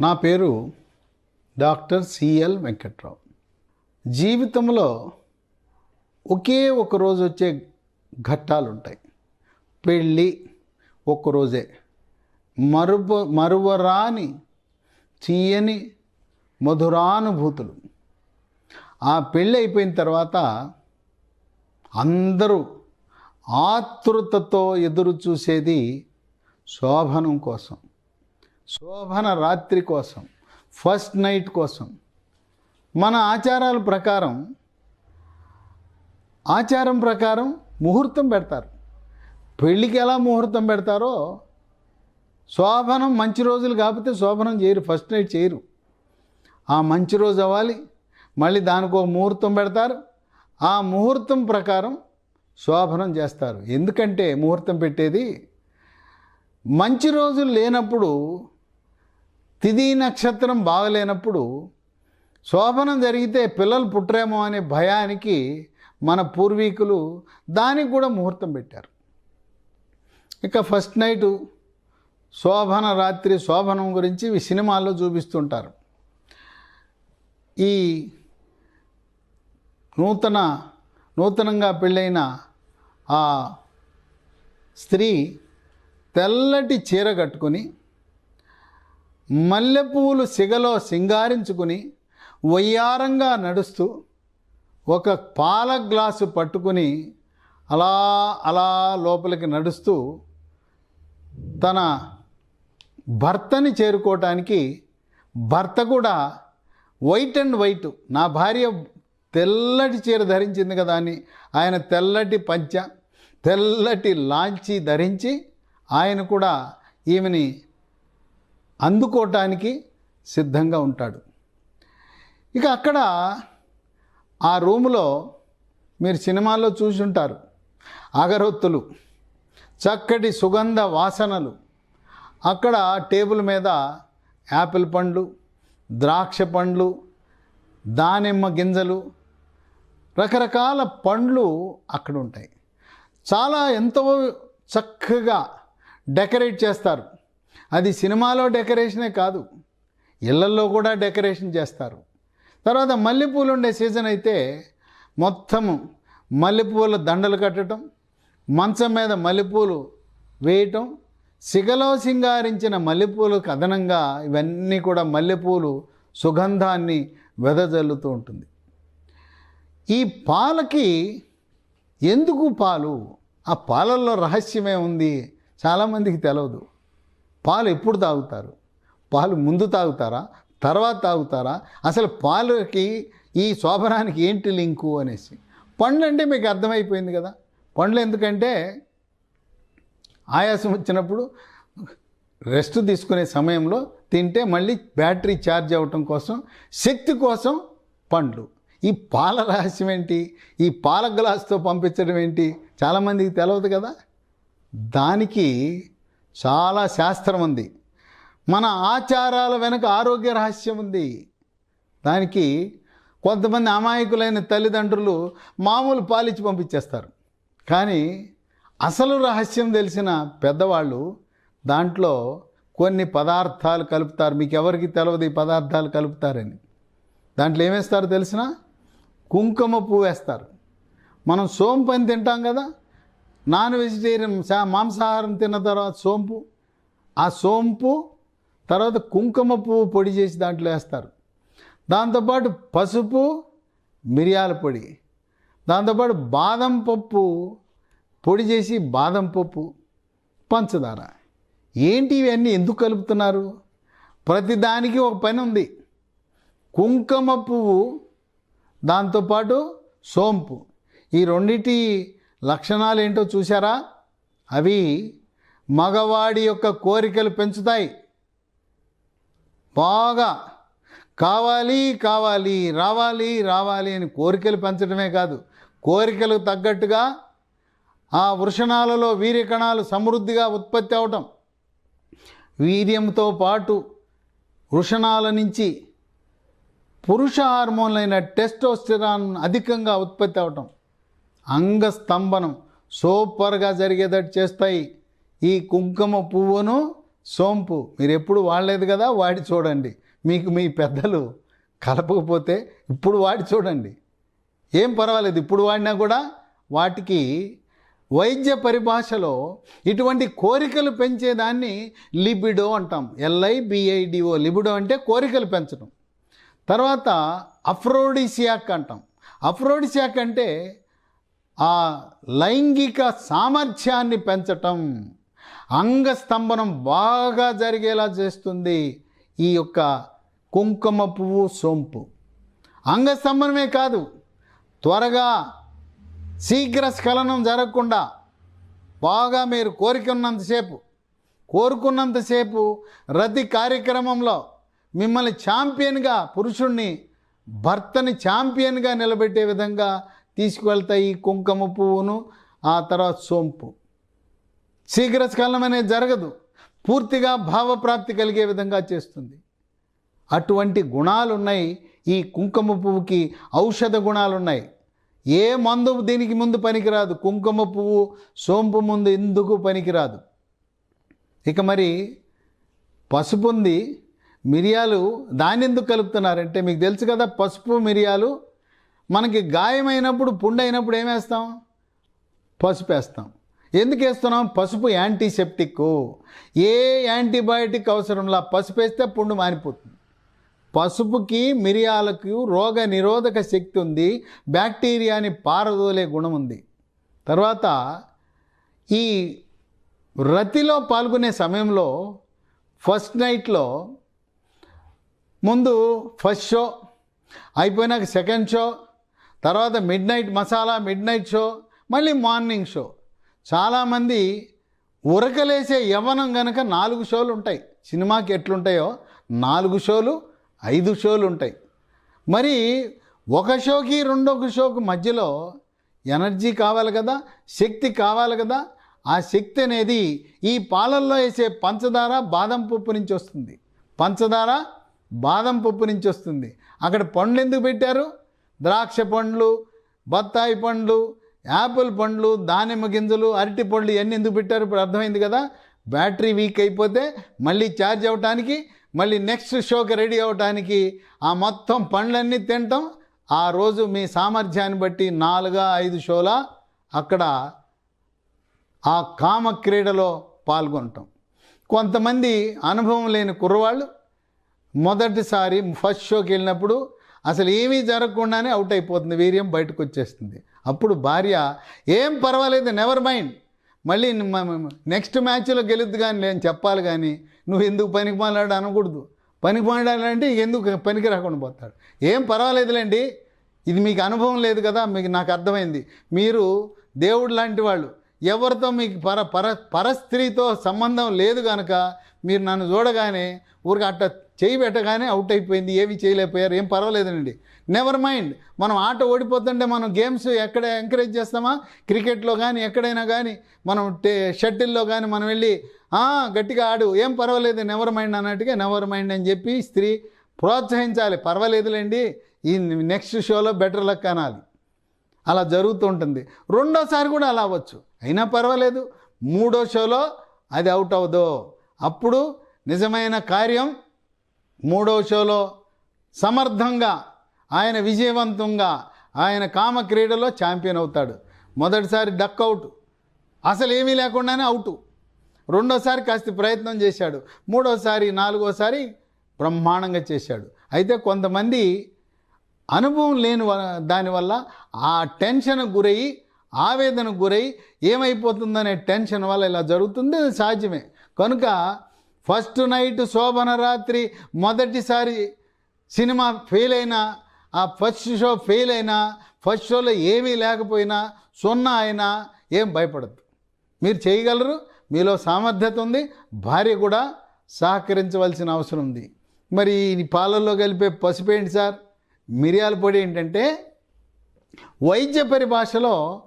నా పేరు doctor CL Venkatrao. జీవితంలో ఒకే ఒక రోజు వచ్చే ఘట్టాలు ఉంటాయి పెళ్ళి ఒక్కరోజే మరుప మరువరాని తీయని మధురానుభూతులు. ఆ పెళ్ళి అయిపోయిన తర్వాత అందరూ ఆతృతతో ఎదురు చూసేది శోభనం కోసం. శోభన రాత్రి కోసం ఫస్ట్ నైట్ కోసం. మన ఆచారాల ప్రకారం ఆచారం ప్రకారం ముహూర్తం పెడతారు. పెళ్ళికి ఎలా ముహూర్తం పెడతారో శోభనం మంచి రోజులు కాకపోతే శోభనం చేయరు ఫస్ట్ నైట్ చేయరు. ఆ మంచి రోజు అవ్వాలి మళ్ళీ దానికి ఒక ముహూర్తం పెడతారు. ఆ ముహూర్తం ప్రకారం శోభనం చేస్తారు. ఎందుకంటే ముహూర్తం పెట్టేది మంచి రోజులు లేనప్పుడు తిది నక్షత్రం బాగలేనప్పుడు శోభనం జరిగితే పిల్లలు పుట్టరేమో అనే భయానికి మన పూర్వీకులు దానికి కూడా ముహూర్తం పెట్టారు. ఇక ఫస్ట్ నైటు శోభన రాత్రి శోభనం గురించి ఇవి సినిమాల్లో చూపిస్తుంటారు. ఈ నూతన నూతనంగా పెళ్ళైన ఆ స్త్రీ తెల్లటి చీర కట్టుకొని మల్లెపూలు సిగలో సింగారించుకుని వయ్యారంగా నడుస్తూ ఒక పాల గ్లాసు పట్టుకుని అలా అలా లోపలికి నడుస్తూ తన భర్తని చేరుకోవటానికి భర్త కూడా వైట్ అండ్ వైట్ నా భార్య తెల్లటి చీర ధరించింది కదా అని ఆయన తెల్లటి పంచ తెల్లటి లాంచి ధరించి ఆయన కూడా ఈమెని అందుకోవటానికి సిద్ధంగా ఉంటాడు. ఇక అక్కడ ఆ రూములో మీరు సినిమాల్లో చూసి ఉంటారు అగరొత్తులు చక్కటి సుగంధ వాసనలు. అక్కడ టేబుల్ మీద యాపిల్ పండ్లు ద్రాక్ష పండ్లు దానిమ్మ గింజలు రకరకాల పండ్లు అక్కడ ఉంటాయి. చాలా ఎంతో చక్కగా డెకరేట్ చేస్తారు. అది సినిమాలో డెకరేషనే కాదు. ఇళ్ళల్లో కూడా డెకరేషన్ చేస్తారు. తర్వాత మల్లెపూలు ఉండే సీజన్ అయితే మొత్తము మల్లెపూల దండలు కట్టడం మంచం మీద మల్లెపూలు వేయటం సిగలో సింగారించిన మల్లెపూలకు కథనంగా ఇవన్నీ కూడా మల్లెపూలు సుగంధాన్ని వెదజల్లుతూ ఉంటుంది. ఈ పాలకి ఎందుకు పాలు? ఆ పాలల్లో రహస్యమే ఉంది. చాలామందికి తెలియదు పాలు ఎప్పుడు తాగుతారు? పాలు ముందు తాగుతారా? తర్వాత తాగుతారా? అసలు పాలకి ఈ శోభనానికి ఏంటి లింకు అనేసి. పండ్లు అంటే మీకు అర్థమైపోయింది కదా. పండ్లు ఎందుకంటే ఆయాసం వచ్చినప్పుడు రెస్ట్ తీసుకునే సమయంలో తింటే మళ్ళీ బ్యాటరీ ఛార్జ్ అవ్వటం కోసం శక్తి కోసం పండ్లు. ఈ పాల రహస్యం ఏంటి? ఈ పాల గ్లాస్తో పంపించడం ఏంటి? చాలామందికి తెలవదు కదా. దానికి చాలా శాస్త్రం ఉంది. మన ఆచారాల వెనుక ఆరోగ్య రహస్యం ఉంది. దానికి కొంతమంది అమాయకులైన తల్లిదండ్రులు మామూలు పాలిచ్చి పంపించేస్తారు. కానీ అసలు రహస్యం తెలిసిన పెద్దవాళ్ళు దాంట్లో కొన్ని పదార్థాలు కలుపుతారు. మీకు ఎవరికి తెలియదు ఈ పదార్థాలు కలుపుతారని. దాంట్లో ఏమేస్తారు తెలిసిన? కుంకుమ పువ్వు వేస్తారు. మనం సోంపని తింటాం కదా నాన్ వెజిటేరియన్ సా మాంసాహారం తిన్న తర్వాత సోంపు ఆ సోంపు తర్వాత కుంకుమ పువ్వు పొడి చేసి దాంట్లో వేస్తారు. దాంతోపాటు పసుపు మిరియాల పొడి. దాంతోపాటు బాదం పప్పు పొడి చేసి బాదం పప్పు పంచదార. ఏంటి ఇవన్నీ? ఎందుకు కలుపుతున్నారు? ప్రతిదానికి ఒక పని ఉంది. కుంకుమ పువ్వు దాంతోపాటు సోంపు. ఈ రెండింటి లక్షణాలు ఏంటో చూసారా అవి మగవాడి యొక్క కోరికలు పెంచుతాయి. బాగా కావాలి కావాలి రావాలి రావాలి అని కోరికలు పెంచడమే కాదు. కోరికలకు తగ్గట్టుగా ఆ వృషణాలలో వీర్యకణాలు సమృద్ధిగా ఉత్పత్తి అవటం. వీర్యంతో పాటు వృషణాల నుంచి పురుష హార్మోన్లైన టెస్టోస్టిరాన్ అధికంగా ఉత్పత్తి అవటం. అంగస్తంభనం సూపర్గా జరిగేటట్టు చేస్తాయి. ఈ కుంకుమ పువ్వును సోంపు. మీరు ఎప్పుడు వాడలేదు కదా వాడి చూడండి. మీకు మీ పెద్దలు కలపకపోతే ఇప్పుడు వాడి చూడండి. ఏం పర్వాలేదు ఇప్పుడు వాడినా కూడా వాటికి వైద్య పరిభాషలో ఇటువంటి కోరికలు పెంచేదాన్ని లిబిడో అంటాం. ఎల్ఐబిఐడిఓ లిబిడో అంటే కోరికలు పెంచడం. తర్వాత అఫ్రోడిసియాక్ అంటాం. అఫ్రోడిసియాక్ అంటే ఆ లైంగిక సామర్థ్యాన్ని పెంచటం అంగస్తంభనం బాగా జరిగేలా చేస్తుంది ఈ యొక్క కుంకుమ పువ్వు సోంపు. అంగస్తంభనమే కాదు త్వరగా శీఘ్ర స్ఖలనం జరగకుండా బాగా మీరు కోరికున్నంతసేపు కోరుకున్నంతసేపు రతి కార్యక్రమంలో మిమ్మల్ని ఛాంపియన్గా పురుషుణ్ణి భర్తని ఛాంపియన్గా నిలబెట్టే విధంగా తీసుకువెళ్తాయి ఈ కుంకుమ పువ్వును ఆ తర్వాత సోంపు. శీఘ్రస్కాలం అనేది జరగదు. పూర్తిగా భావప్రాప్తి కలిగే విధంగా చేస్తుంది. అటువంటి గుణాలు ఉన్నాయి ఈ కుంకుమ పువ్వుకి ఔషధ గుణాలు ఉన్నాయి ఏ మందు దీనికి ముందు పనికిరాదు. కుంకుమ పువ్వు సోంపు ముందు ఎందుకు పనికిరాదు? ఇక మరి పసుపు ఉంది మిరియాలు దాని ఎందుకు కలుపుతున్నారంటే మీకు తెలుసు కదా పసుపు మిరియాలు మనకి గాయమైనప్పుడు పుండైనప్పుడు అయినప్పుడు పసుపు వేస్తాం. ఎందుకు వేస్తున్నాం? పసుపు యాంటీసెప్టిక్ ఏ యాంటీబయాటిక్ అవసరంలా పసుపు వేస్తే పుండు మారిపోతుంది. పసుపుకి మిరియాలకు రోగ నిరోధక శక్తి ఉంది. బ్యాక్టీరియాని పారదోలే గుణం ఉంది. తర్వాత ఈ రతిలో పాల్గొనే సమయంలో ఫస్ట్ నైట్లో ముందు ఫస్ట్ షో అయిపోయినాక సెకండ్ షో తర్వాత midnight masala midnight show మళ్ళీ మార్నింగ్ షో చాలామంది ఉరకలేసే యవ్వనం గనక నాలుగు షోలు ఉంటాయి. సినిమాకి ఎట్లుంటాయో నాలుగు షోలు ఐదు షోలు ఉంటాయి. మరి ఒక షోకి రెండొక షోకి మధ్యలో ఎనర్జీ కావాలి కదా శక్తి కావాలి కదా ఆ శక్తి అనేది ఈ పాలల్లో వేసే పంచదార బాదం పప్పు నుంచి వస్తుంది. పంచదార బాదం పప్పు నుంచి వస్తుంది. అక్కడ పండ్లు ఎందుకు పెట్టారు? ద్రాక్ష పండ్లు బత్తాయి పండ్లు యాపిల్ పండ్లు దానిమ్మ గింజలు అరటి పండ్లు ఇవన్నీ ఎందుకు పెట్టారు? ఇప్పుడు అర్థమైంది కదా. బ్యాటరీ వీక్ అయిపోతే మళ్ళీ ఛార్జ్ అవ్వటానికి మళ్ళీ నెక్స్ట్ షోకి రెడీ అవ్వటానికి ఆ మొత్తం పండ్లన్నీ తినటం ఆ రోజు మీ సామర్థ్యాన్ని బట్టి నాలుగా ఐదు షోల అక్కడ ఆ కామ క్రీడలో పాల్గొనటం కొంతమంది అనుభవం లేని కుర్రవాళ్ళు మొదటిసారి ఫస్ట్ షోకి వెళ్ళినప్పుడు అసలు ఏమీ జరగకుండానే అవుట్ అయిపోతుంది వీర్యం బయటకు వచ్చేస్తుంది. అప్పుడు భార్య ఏం పర్వాలేదు నెవర్ మైండ్ మళ్ళీ నెక్స్ట్ మ్యాచ్లో గెలుద్దు కానీ నేను చెప్పాలి కానీ నువ్వు ఎందుకు పనికి మాలాడు అనకూడదు. పనికి మాలాడంటే ఎందుకు పనికి రాకుండా పోతాడు? ఏం పర్వాలేదులేండి ఇది మీకు అనుభవం లేదు కదా మీకు నాకు అర్థమైంది. మీరు దేవుడు లాంటి వాళ్ళు ఎవరితో మీకు పర పర పరస్త్రీతో సంబంధం లేదు కనుక మీరు నన్ను చూడగానే ఊరికి అట్ట చేయి పెట్టగానే అవుట్ అయిపోయింది ఏవి చేయలేకపోయారు ఏం పర్వాలేదండి నెవర్ మైండ్ మనం ఆట ఓడిపోతుంటే మనం గేమ్స్ ఎక్కడ ఎంకరేజ్ చేస్తామా? క్రికెట్లో కానీ ఎక్కడైనా కానీ మనం టే షటిల్లో కానీ మనం వెళ్ళి గట్టిగా ఆడు ఏం పర్వాలేదు నెవర్ మైండ్ అన్నట్టుగా నెవర్ మైండ్ అని చెప్పి స్త్రీ ప్రోత్సహించాలి. పర్వాలేదులేండి ఈ నెక్స్ట్ షోలో బెటర్ లక్ అనాలి. అలా జరుగుతూ ఉంటుంది. రెండోసారి కూడా అలా అవ్వచ్చు. అయినా పర్వాలేదు మూడో షోలో అది అవుట్ అవ్వదు అప్పుడు నిజమైన కార్యం మూడో షోలో సమర్థంగా ఆయన విజయవంతంగా ఆయన కామ క్రీడలో ఛాంపియన్ అవుతాడు. మొదటిసారి డక్ అవుట్ అసలు ఏమీ లేకుండానే అవుట్ రెండోసారి కాస్త ప్రయత్నం చేశాడు. మూడోసారి నాలుగోసారి బ్రహ్మాండంగా చేశాడు. అయితే కొంతమంది అనుభవం లేని వ- దానివల్ల ఆ టెన్షన్ గురయ్యి ఆవేదనకు గురై ఏమైపోతుందనే టెన్షన్ వల్ల ఇలా జరుగుతుంది సాధ్యమే. కనుక ఫస్ట్ నైట్ శోభన రాత్రి మొదటిసారి సినిమా ఫెయిల్ అయినా ఆ ఫస్ట్ షో ఫెయిల్ అయినా ఫస్ట్ షోలో ఏమీ లేకపోయినా సున్నా అయినా ఏం భయపడద్దు. మీరు చేయగలరు మీలో సామర్థ్యత ఉంది భార్య కూడా సహకరించవలసిన అవసరం ఉంది. మరి ఈ పాలల్లో కలిపే పసుపు ఏంటి సార్? మిరియాల పొడి ఏంటంటే వైద్య పరిభాషలో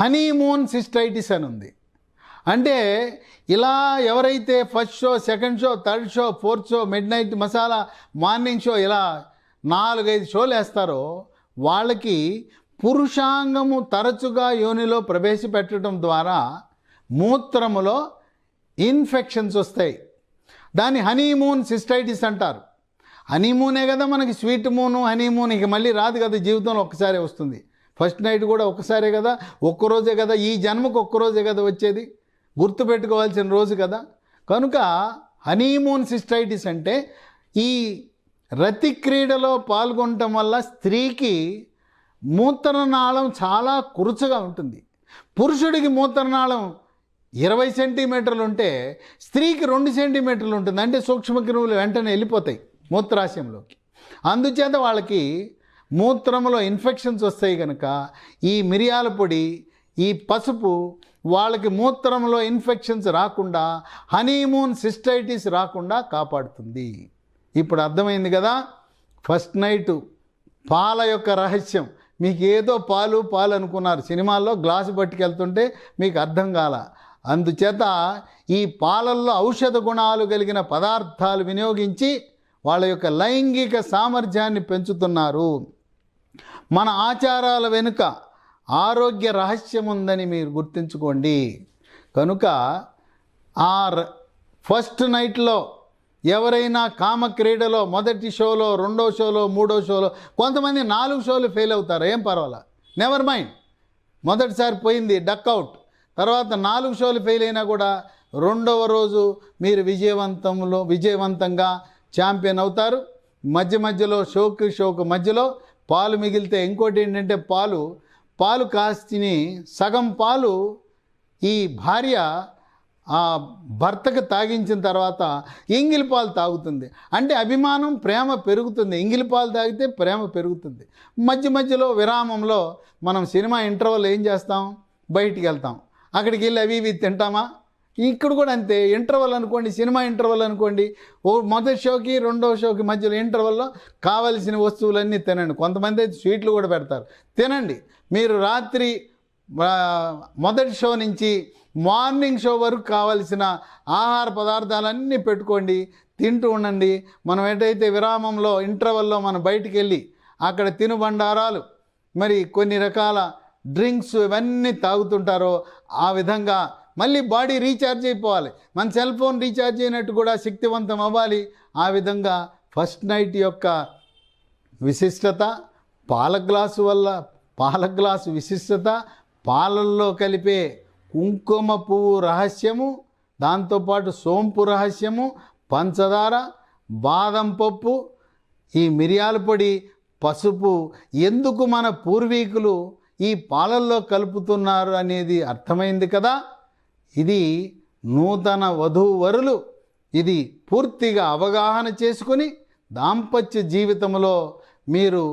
హనీమూన్ సిస్టైటిస్ అని ఉంది. అంటే ఇలా ఎవరైతే first show second show third show fourth show midnight masala morning show ఇలా నాలుగైదు షోలు వేస్తారో వాళ్ళకి పురుషాంగము తరచుగా యోనిలో ప్రవేశపెట్టడం ద్వారా మూత్రములో ఇన్ఫెక్షన్స్ వస్తాయి. దాన్ని హనీమూన్ సిస్టైటిస్ అంటారు. హనీమూనే కదా మనకి స్వీట్ మూను హనీమూన్ ఇక మళ్ళీ రాదు కదా జీవితంలో ఒక్కసారే వస్తుంది. ఫస్ట్ నైట్ కూడా ఒక్కసారే కదా ఒక్కరోజే కదా ఈ జన్మకు ఒక్కరోజే కదా వచ్చేది. గుర్తుపెట్టుకోవాల్సిన రోజు కదా. కనుక హనీమూన్ సిస్టైటిస్ అంటే ఈ రతి క్రీడలో పాల్గొనటం వల్ల స్త్రీకి మూత్రనాళం చాలా కురుచుగా ఉంటుంది. పురుషుడికి మూత్రనాళం ఇరవై సెంటీమీటర్లు ఉంటే స్త్రీకి రెండు సెంటీమీటర్లు ఉంటుంది. అంటే సూక్ష్మక్రిములు వెంటనే వెళ్ళిపోతాయి మూత్రాశయంలోకి. అందుచేత వాళ్ళకి మూత్రంలో ఇన్ఫెక్షన్స్ వస్తాయి కనుక ఈ మిరియాల పొడి ఈ పసుపు వాళ్ళకి మూత్రంలో ఇన్ఫెక్షన్స్ రాకుండా హనీమూన్ సిస్టైటిస్ రాకుండా కాపాడుతుంది. ఇప్పుడు అర్థమైంది కదా? ఫస్ట్ నైటు పాల యొక్క రహస్యం. మీకు ఏదో పాలు పాలు అనుకున్నారు. సినిమాల్లో గ్లాసు పట్టుకెళ్తుంటే మీకు అర్థం కాల. అందుచేత ఈ పాలల్లో ఔషధ గుణాలు కలిగిన పదార్థాలు వినియోగించి వాళ్ళ యొక్క లైంగిక సామర్థ్యాన్ని పెంచుతున్నారు. మన ఆచారాల వెనుక ఆరోగ్య రహస్యం ఉందని మీరు గుర్తుంచుకోండి. కనుక ఆ ర- ఫస్ట్ నైట్లో ఎవరైనా కామ క్రీడలో మొదటి షోలో రెండో షోలో మూడో షోలో కొంతమంది నాలుగు షోలు ఫెయిల్ అవుతారు. ఏం పర్వాలా? నెవర్ మైండ్ మొదటిసారి పోయింది డక్అవుట్ తర్వాత నాలుగు షోలు ఫెయిల్ అయినా కూడా రెండవ రోజు మీరు విజయవంతంలో విజయవంతంగా ఛాంపియన్ అవుతారు. మధ్య మధ్యలో షోకి షోకు మధ్యలో పాలు మిగిలితే ఇంకోటి ఏంటంటే పాలు పాలు కాస్తిని సగం పాలు ఈ భార్య ఆ భర్తకు తాగించిన తర్వాత ఇంగిలి పాలు తాగుతుంది. అంటే అభిమానం ప్రేమ పెరుగుతుంది. ఇంగిలి పాలు తాగితే ప్రేమ పెరుగుతుంది. మధ్య మధ్యలో విరామంలో మనం సినిమా ఇంటర్వల్ ఏం చేస్తాం? బయటికి వెళ్తాం. అక్కడికి వెళ్ళి అవి ఇవి తింటామా? ఇక్కడ కూడా అంతే ఇంటర్వల్ అనుకోండి సినిమా ఇంటర్వల్ అనుకోండి ఓ మొదటి షోకి రెండో షోకి మధ్యలో ఇంటర్వల్లో కావలసిన వస్తువులన్నీ తినండి. కొంతమంది అయితే స్వీట్లు కూడా పెడతారు. తినండి. మీరు రాత్రి మొదటి షో నుంచి మార్నింగ్ షో వరకు కావలసిన ఆహార పదార్థాలన్నీ పెట్టుకోండి తింటూ ఉండండి. మనం ఏటైతే విరామంలో ఇంటర్వల్లో మనం బయటికి వెళ్ళి అక్కడ తినుబండారాలు మరి కొన్ని రకాల డ్రింక్స్ ఇవన్నీ తాగుతుంటారో ఆ విధంగా మళ్ళీ బాడీ రీఛార్జ్ అయిపోవాలి. మన సెల్ ఫోన్ రీఛార్జ్ అయినట్టు కూడా శక్తివంతం అవ్వాలి. ఆ విధంగా ఫస్ట్ నైట్ యొక్క విశిష్టత పాల గ్లాసు వల్ల పాల గ్లాసు విశిష్టత పాలల్లో కలిపే కుంకుమ పువ్వు రహస్యము దాంతోపాటు సోంపు రహస్యము పంచదార బాదం పప్పు ఈ మిరియాల పొడి పసుపు ఎందుకు మన పూర్వీకులు ఈ పాలల్లో కలుపుతున్నారు అనేది అర్థమైంది కదా? ఇది నూతన వధూవరులు ఇది పూర్తిగా అవగాహన చేసుకుని దాంపత్య జీవితంలో మీరు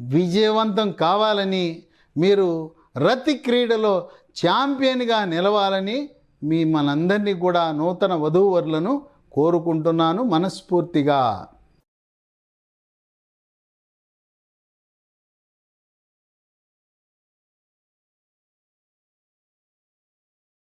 విజయవంతం కావాలని మీరు రతి క్రీడలో ఛాంపియన్గా నిలవాలని మీ మనందరినీ కూడా నూతన వధూవరులను కోరుకుంటున్నాను మనస్ఫూర్తిగా.